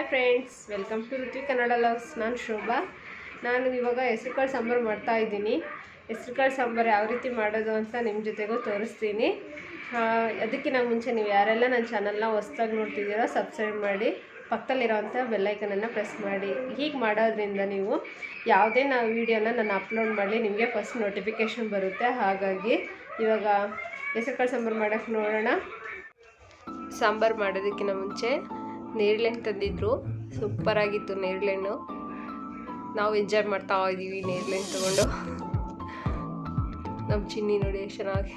Hi friends welcome to ರುಚಿ Kannada loves ನಾನು ಶೋಭಾ. ನಾನು ಇವಾಗ ಹೆಸ್ರು ಕಾಳು ಸಾಂಬಾರು ಮಾಡ್ತಾ ಇದ್ದೀನಿ. ಹೆಸ್ರು ಕಾಳು ಸಾಂಬಾರು ಯಾವ ರೀತಿ ಮಾಡೋದು ಅಂತ ನಿಮ್ಮ ಜೊತೆಗೂ ತೋರಿಸ್ತೀನಿ. ಅದಕ್ಕಿಂತ ಮುಂಚೆ ನೀವು ಯಾರೆಲ್ಲ ನನ್ನ ಚಾನಲ್ನ ಹೊಸ್ದಾಗಿ ನೋಡ್ತಿದ್ದೀರೋ ಸಬ್ಸ್ಕ್ರೈಬ್ ಮಾಡಿ ಪಕ್ಕದಲ್ಲಿರೋವಂಥ ಬೆಲ್ಲೈಕನನ್ನು ಪ್ರೆಸ್ ಮಾಡಿ. ಹೀಗೆ ಮಾಡೋದ್ರಿಂದ ನೀವು ಯಾವುದೇ ನಾವು ವೀಡಿಯೋನ ನಾನು ಅಪ್ಲೋಡ್ ಮಾಡಲಿ ನಿಮಗೆ ಫಸ್ಟ್ ನೋಟಿಫಿಕೇಷನ್ ಬರುತ್ತೆ. ಹಾಗಾಗಿ ಇವಾಗ ಹೆಸರು ಕಾಳು ಸಾಂಬಾರು ಮಾಡೋಕ್ಕೆ ನೋಡೋಣ. ಸಾಂಬಾರು ಮಾಡೋದಕ್ಕಿಂತ ಮುಂಚೆ ನೇರಳೆಹಣ್ಣು ತಂದಿದ್ರು. ಸೂಪರಾಗಿತ್ತು ನೇರಳೆಣ್ಣು. ನಾವು ಎಂಜಾಯ್ ಮಾಡ್ತಾ ಇದ್ದೀವಿ ನೇರಳೆಹಣ್ಣು ತಗೊಂಡು. ನಮ್ಮ ಚಿನ್ನಿ ನೋಡಿ ಎಷ್ಟು ಚೆನ್ನಾಗಿ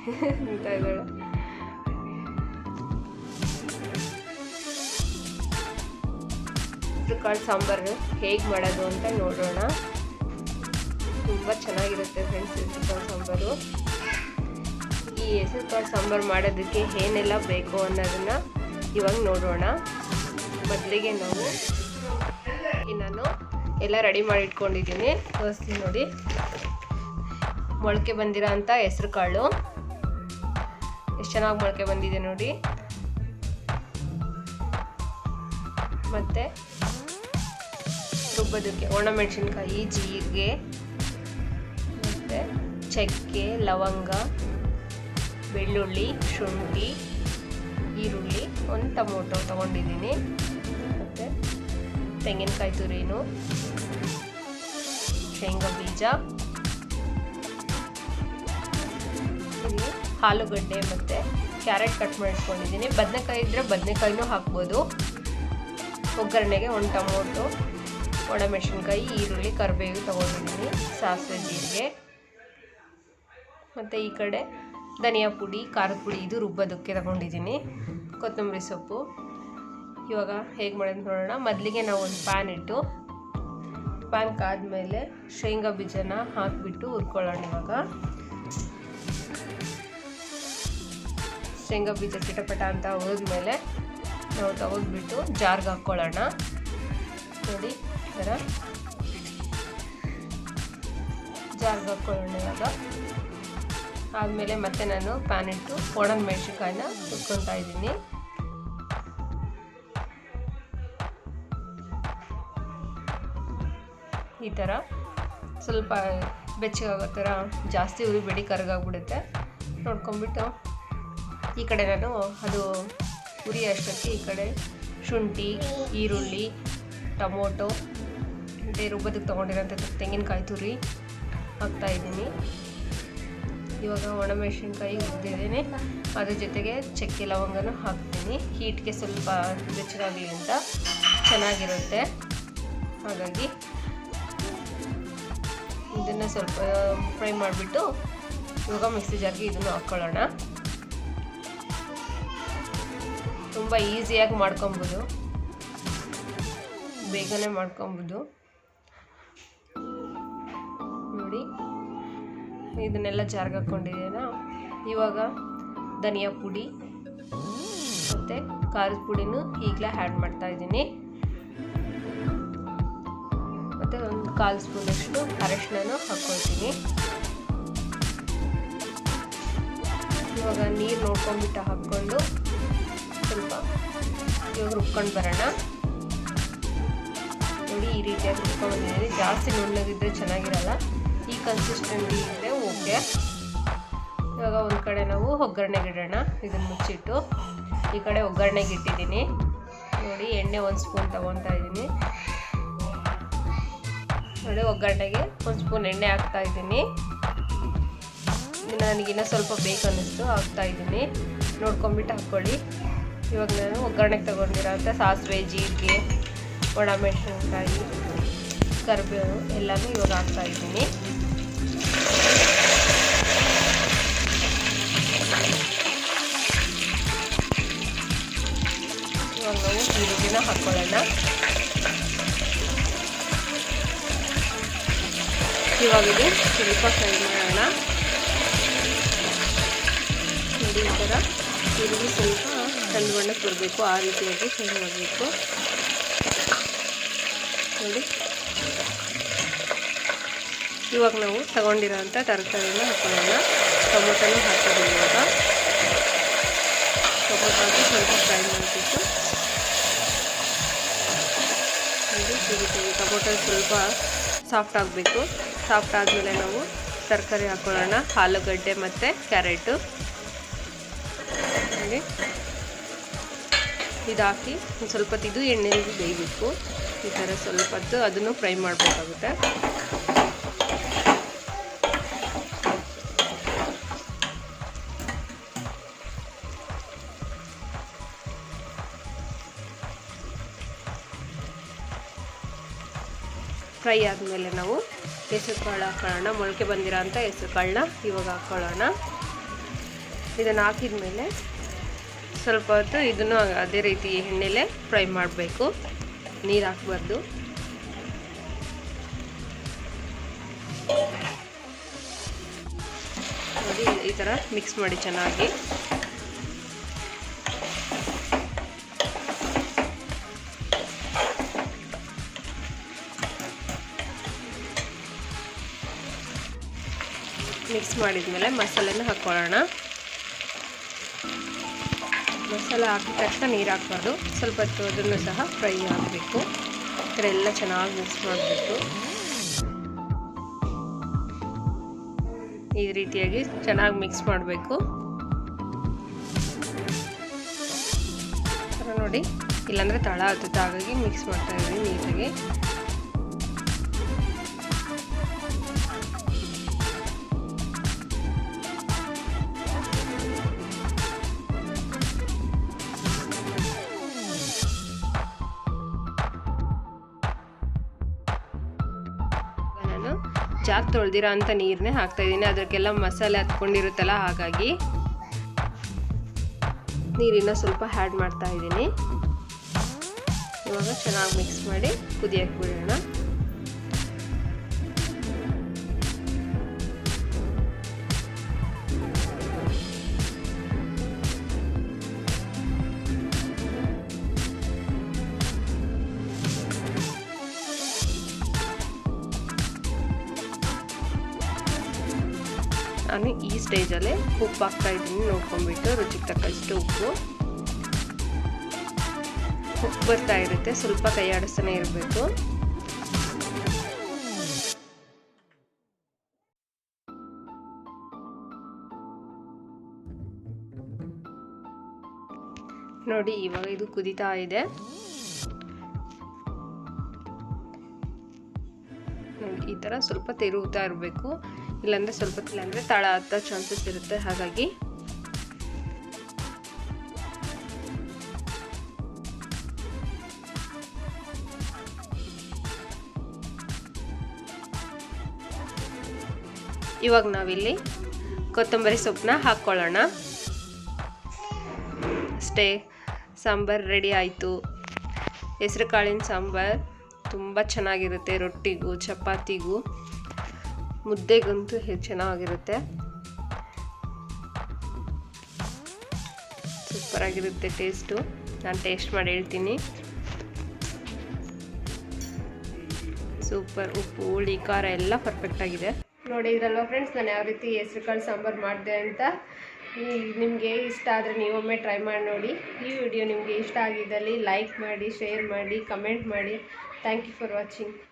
ಅಂತ ಇದ್ದಾಳೆ. ಕಾಳು ಸಾಂಬಾರು ಹೇಗೆ ಮಾಡೋದು ಅಂತ ನೋಡೋಣ. ತುಂಬ ಚೆನ್ನಾಗಿರುತ್ತೆ ಫ್ರೆಂಡ್ಸ್ ಹೆಸರು ಕಾಳು ಸಾಂಬಾರು. ಈ ಹೆಸರು ಕಾಳು ಸಾಂಬಾರು ಮಾಡೋದಕ್ಕೆ ಏನೆಲ್ಲ ಬೇಕು ಅನ್ನೋದನ್ನು ಇವಾಗ ನೋಡೋಣ. ಮೊದಲಿಗೆ ನಾವು ನಾನು ಎಲ್ಲ ರೆಡಿ ಮಾಡಿ ಇಟ್ಕೊಂಡಿದ್ದೀನಿ ತೋರಿಸ್ತೀನಿ ನೋಡಿ. ಮೊಳಕೆ ಬಂದಿರೋ ಅಂಥ ಹೆಸ್ರು ಕಾಳು. ಎಷ್ಟು ಚೆನ್ನಾಗಿ ಮೊಳಕೆ ಬಂದಿದೆ ನೋಡಿ. ಮತ್ತು ರುಬ್ಬೋದಕ್ಕೆ ಒಣಮೆಣಸಿನ್ಕಾಯಿ ಜೀರಿಗೆ, ಮತ್ತು ಚಕ್ಕೆ, ಲವಂಗ, ಬೆಳ್ಳುಳ್ಳಿ, ಶುಂಠಿ, ಈರುಳ್ಳಿ, ಒಂದು ಟೊಮೊಟೊ ತೊಗೊಂಡಿದ್ದೀನಿ. ಮತ್ತು ತೆಂಗಿನಕಾಯಿ ತುರಿನು, ಶೇಂಗಾ ಬೀಜ ಆಲೂಗಡ್ಡೆ ಮತ್ತು ಕ್ಯಾರೆಟ್ ಕಟ್ ಮಾಡಿಟ್ಕೊಂಡಿದ್ದೀನಿ ಬದನೆಕಾಯಿ ಇದ್ದರೆ ಬದನೆಕಾಯಿನೂ ಹಾಕ್ಬೋದು. ಒಗ್ಗರಣೆಗೆ ಒಂದು ಟೊಮೊಟೊ ಒಣಮೆಣಸಿನ್ಕಾಯಿ ಈರುಳ್ಳಿ, ಕರಿಬೇವು ತೊಗೊಂಡಿದ್ದೀನಿ, ಸಾಸಿವೆ, ಜೀರಿಗೆ. ಮತ್ತು ಈ ಕಡೆ ಧನಿಯಾ ಪುಡಿ ಖಾರದ ಪುಡಿ, ಇದು ರುಬ್ಬೋದಕ್ಕೆ ತಗೊಂಡಿದ್ದೀನಿ. ಕೊತ್ತಂಬರಿ ಸೊಪ್ಪು. ಇವಾಗ ಹೇಗೆ ಮಾಡೋದು ನೋಡೋಣ. ಮೊದಲಿಗೆ ನಾವು ಒಂದು ಪ್ಯಾನ್ ಇಟ್ಟು ಪ್ಯಾನ್ ಕಾದ್ಮೇಲೆ ಶೇಂಗಾ ಬೀಜನ ಹಾಕಿಬಿಟ್ಟು ಹುರ್ಕೊಳ್ಳೋಣ ಇವಾಗ. ಶೇಂಗಾ ಬೀಜ ಕಿಟಪಟ ಅಂತ ಹೋದ್ಮೇಲೆ ನಾವು ತಗೊಂಡ್ಬಿಟ್ಟು ಜಾರ್ಗೆ ಹಾಕ್ಕೊಳ್ಳೋಣ. ನೋಡಿ ಥರ. ಜಾರ್ಗೆ ಹಾಕ್ಕೊಳ್ಳೋಣ ಇವಾಗ. ಆದಮೇಲೆ ಮತ್ತೆ ನಾನು ಪ್ಯಾನ್ ಇಟ್ಟು ಒಣದ ಮೆಣಸಿನ್ಕಾಯಿನ ಹುರ್ಕೊತಾ ಇದ್ದೀನಿ. ಈ ಥರ ಸ್ವಲ್ಪ ಬೆಚ್ಚಗಾಗೋ ಥರ, ಜಾಸ್ತಿ ಉರಿಬೇಡಿ, ಕರಗಾಗ್ಬಿಡುತ್ತೆ. ನೋಡ್ಕೊಂಬಿಟ್ಟು ಈ ಕಡೆ ನಾನು ಅದು ಉರಿ ಅಷ್ಟೊತ್ತಿಗೆ ಈ ಕಡೆ ಶುಂಠಿ, ಈರುಳ್ಳಿ, ಟೊಮೊಟೊ, ಮತ್ತು ರುಬ್ಬದಕ್ಕೆ ತೊಗೊಂಡಿರೋಂಥ ತೆಂಗಿನಕಾಯಿ ತುರಿ ಹಾಕ್ತಾಯಿದ್ದೀನಿ ಇವಾಗ ಒಣಮೆಣಸಿನ್ಕಾಯಿ ಹುರಿದಿದ್ದೀನಿ ಅದ್ರ ಜೊತೆಗೆ ಚಕ್ಕೆ ಲವಂಗನೂ ಹಾಕ್ತೀನಿ. ಹೀಟ್ಗೆ ಸ್ವಲ್ಪ ಬೆಚ್ಚಗಾಗಲಿ ಅಂತ ಚೆನ್ನಾಗಿರುತ್ತೆ. ಹಾಗಾಗಿ ಇದನ್ನು ಸ್ವಲ್ಪ ಫ್ರೈ ಮಾಡಿಬಿಟ್ಟು ಇವಾಗ ಮಿಕ್ಸಿ ಜಾರ್ಗೆ ಇದನ್ನು ಹಾಕ್ಕೊಳ್ಳೋಣ ತುಂಬ ಈಸಿಯಾಗಿ ಮಾಡ್ಕೊಬೋದು. ಬೇಗನೆ ಮಾಡ್ಕೊಬೋದು. ನೋಡಿ, ಇದನ್ನೆಲ್ಲ ಜಾರ್ಗೆ ಹಾಕ್ಕೊಂಡಿದ್ದೀನ ಇವಾಗ ಧನಿಯಾ ಪುಡಿ ಮತ್ತು ಖಾರದ ಪುಡಿನೂ ಈಗಲೇ ಆ್ಯಡ್ ಮಾಡ್ತಾ ಇದ್ದೀನಿ. ಮತ್ತು ಒಂದು ಕಾಲು ಸ್ಪೂನಷ್ಟು ಅರಶಿನ ಹಾಕ್ಕೊಳ್ತೀನಿ. ಇವಾಗ ನೀರು ನೋಡ್ಕೊಂಡ್ಬಿಟ್ಟು ಹಾಕ್ಕೊಂಡು ಸ್ವಲ್ಪ ಇವಾಗ ರುಬ್ಕೊಂಡು ಬರೋಣ. ನೋಡಿ ಈ ರೀತಿಯಾಗಿ ರುಬ್ಕೊಂಡು ಬಂದಿದ್ದೀನಿ ಜಾಸ್ತಿ ನುಣ್ಣಗಿದ್ರೆ ಚೆನ್ನಾಗಿರಲ್ಲ. ಈ ಕನ್ಸಿಸ್ಟೆನ್ಸಿ ಇದ್ದರೆ ಓಕೆ. ಇವಾಗ ಒಂದು ಕಡೆ ನಾವು ಒಗ್ಗರಣೆಗೆ ಇಡೋಣ ಇದನ್ನು ಮುಚ್ಚಿಟ್ಟು ಈ ಕಡೆ ಒಗ್ಗರಣೆಗೆ ಇಟ್ಟಿದ್ದೀನಿ. ನೋಡಿ ಎಣ್ಣೆ ಒಂದು ಸ್ಪೂನ್ ತೊಗೊತಾ ಇದ್ದೀನಿ. ನೋಡಿ, ಒಗ್ಗರಣೆಗೆ ಒಂದು ಸ್ಪೂನ್ ಎಣ್ಣೆ ಹಾಕ್ತಾ ಇದ್ದೀನಿ. ನನಗಿನ್ನೂ ಸ್ವಲ್ಪ ಬೇಕು ಅನ್ನಿಸ್ತು, ಹಾಕ್ತಾ ಇದ್ದೀನಿ. ನೋಡ್ಕೊಂಬಿಟ್ಟು ಹಾಕ್ಕೊಳ್ಳಿ. ಇವಾಗ ನಾನು ಒಗ್ಗರಣೆಗೆ ತೊಗೊಂಡಿರೋ ಅಂಥ ಸಾಸಿವೆ, ಜೀರಿಗೆ ಒಣಮೆಣಸಿನ್ಕಾಯಿ ಕರಿಬೇವು ಎಲ್ಲನೂ ಇವಾಗ ಹಾಕ್ತಾ ಇದ್ದೀನಿ. ಇವಾಗ ನಾವು ಈರುಳ್ಳಿನ ಹಾಕ್ಕೊಳ್ಳೋಣ. ಇವಾಗ ಇದು ಸ್ವಲ್ಪ ಫ್ರೈ ಮಾಡೋಣ. ನೋಡಿ ಈ ಥರ. ತಿರುಗಿ ಸ್ವಲ್ಪ ಕಂದು ಬಣ್ಣಕ್ಕೆ ಬರಬೇಕು ಆ ರೀತಿಯಾಗಿ ಫ್ರೈ ಮಾಡಬೇಕು. ನೋಡಿ. ಇವಾಗ ನಾವು ತಗೊಂಡಿರೋಂಥ ತರಕಾರಿನ ಹಾಕೊಳ್ಳೋಣ. ಟೊಮೊಟೊನೂ ಹಾಕೋದು ಇವಾಗ. ಟೊಮೊಟೊ ಹಾಕಿ ಸ್ವಲ್ಪ ಫ್ರೈ ರೀತಿಯಾಗಿ ಟೊಮೊಟೊ ಸ್ವಲ್ಪ ಸಾಫ್ಟ್ ಆಗಬೇಕು. ಸಾಫ್ಟ್ ಆದಮೇಲೆ ನಾವು ತರಕಾರಿ ಹಾಕೊಳ್ಳೋಣ. ಆಲೂಗಡ್ಡೆ ಮತ್ತು ಕ್ಯಾರೆಟು. ಹಾಗೆ. ಇದು ಒಂದು ಸ್ವಲ್ಪ ಇದು ಎಣ್ಣೆಯಲ್ಲಿ ಬೇಯಬೇಕು ಈ ಥರ ಸ್ವಲ್ಪ ಹೊತ್ತು ಅದನ್ನು ಫ್ರೈ ಮಾಡಬೇಕಾಗುತ್ತೆ. ಫ್ರೈ ಆದಮೇಲೆ ನಾವು ಹೆಸರು ಕಾಳು ಹಾಕೊಳ್ಳೋಣ, ಮೊಳಕೆ ಬಂದಿರೋ ಅಂಥ ಹೆಸರು ಕಾಳನ್ನ ಇವಾಗ ಹಾಕ್ಕೊಳ್ಳೋಣ ಇದನ್ನು ಹಾಕಿದ ಮೇಲೆ ಸ್ವಲ್ಪ ಹೊತ್ತು ಇದನ್ನು ಅದೇ ರೀತಿ ಎಣ್ಣೆಲೆ ಫ್ರೈ ಮಾಡಬೇಕು. ನೀರು ಹಾಕ್ಬಾರ್ದು. ನೋಡಿ, ಈ ಥರ ಮಿಕ್ಸ್ ಮಾಡಿ ಚೆನ್ನಾಗಿ. ಮಿಕ್ಸ್ ಮಾಡಿದ್ಮೇಲೆ ಮಸಾಲೆನ ಹಾಕ್ಕೊಳ್ಳೋಣ. ಮಸಾಲೆ ಹಾಕಿದ ತಕ್ಷಣ ನೀರು ಹಾಕ್ಬಾರ್ದು. ಸ್ವಲ್ಪ ಹೊತ್ತು ಅದನ್ನು ಸಹ ಫ್ರೈ ಆಗಬೇಕು. ಈ ಥರ ಎಲ್ಲ ಚೆನ್ನಾಗಿ ಮಿಕ್ಸ್ ಮಾಡಬೇಕು ಈ ರೀತಿಯಾಗಿ ಚೆನ್ನಾಗಿ ಮಿಕ್ಸ್ ಮಾಡಬೇಕು. ನೋಡಿ. ಇಲ್ಲಾಂದರೆ ತಳ ಹತ್ತುತ್ತೆ. ಹಾಗಾಗಿ ಮಿಕ್ಸ್ ಮಾಡ್ತಾ ಇದ್ದೀನಿ ನೀಟಾಗಿ. ಜಾತ್ ತೊಳೆದಿರೋ ಅಂಥ ನೀರನ್ನೇ ಹಾಕ್ತಾ ಇದ್ದೀನಿ. ಅದಕ್ಕೆಲ್ಲ ಮಸಾಲೆ ಹತ್ಕೊಂಡಿರುತ್ತಲ್ಲ, ಹಾಗಾಗಿ ನೀರಿನ ಸ್ವಲ್ಪ ಆ್ಯಡ್ ಮಾಡ್ತಾ ಇದ್ದೀನಿ. ಇವಾಗ ಚೆನ್ನಾಗಿ ಮಿಕ್ಸ್ ಮಾಡಿ ಕುದಿಯಕ್ಕೆ ಬಿಡೋಣ. ನಾನು ಈ ಸ್ಟೇಜಲ್ಲೇ ಉಪ್ಪು ಹಾಕ್ತಾ ಇದ್ದೀನಿ ನೋಡ್ಕೊಂಡ್ಬಿಟ್ಟು ರುಚಿಗೆ ತಕ್ಕಷ್ಟು ಉಪ್ಪು. ಉಪ್ಪು ಬರ್ತಾ ಇರುತ್ತೆ, ಸ್ವಲ್ಪ ಕೈ ಆಡಿಸ್ತಾನೆ ಇರಬೇಕು. ನೋಡಿ, ಇವಾಗ ಇದು ಕುದಿತಾ ಇದೆ. ಈ ಥರ ಸ್ವಲ್ಪ ತಿರುಗುತ್ತಾ ಇರಬೇಕು. ಇಲ್ಲಾಂದರೆ ಸ್ವಲ್ಪ ಇಲ್ಲಾಂದರೆ ತಳ ಹತ್ತೋ ಚಾನ್ಸಸ್ ಇರುತ್ತೆ, ಹಾಗಾಗಿ. ಇವಾಗ ನಾವಿಲ್ಲಿ ಕೊತ್ತಂಬರಿ ಸೊಪ್ಪನ್ನ ಹಾಕ್ಕೊಳ್ಳೋಣ. ಅಷ್ಟೇ, ಸಾಂಬಾರು ರೆಡಿ ಆಯಿತು. ಹೆಸರು ಕಾಳಿನ ಸಾಂಬಾರು ತುಂಬ ಚೆನ್ನಾಗಿರುತ್ತೆ, ರೊಟ್ಟಿಗೂ, ಚಪಾತಿಗೂ. ಮುದ್ದೆಗಂತೂ ಚೆನ್ನಾಗಿರುತ್ತೆ. ಸೂಪರಾಗಿರುತ್ತೆ ಟೇಸ್ಟು. ನಾನು ಟೇಸ್ಟ್ ಮಾಡಿ ಹೇಳ್ತೀನಿ. ಸೂಪರ್ ಉಪ್ಪು, ಹುಳಿ, ಖಾರ ಎಲ್ಲ ಪರ್ಫೆಕ್ಟಾಗಿದೆ ನೋಡಿದ್ರಲ್ವ ಫ್ರೆಂಡ್ಸ್ ನಾನು ಯಾವ ರೀತಿ ಹೆಸ್ರು ಕಾಳು ಸಾಂಬಾರು ಮಾಡಿದೆ ಅಂತ. ನಿಮಗೆ ಇಷ್ಟ ಆದರೆ ನೀವೊಮ್ಮೆ ಟ್ರೈ ಮಾಡಿ ನೋಡಿ. ಈ ವಿಡಿಯೋ ನಿಮಗೆ ಇಷ್ಟ ಆಗಿದ್ದಲ್ಲಿ ಲೈಕ್ ಮಾಡಿ ಶೇರ್ ಮಾಡಿ ಕಮೆಂಟ್ ಮಾಡಿ. Thank you for watching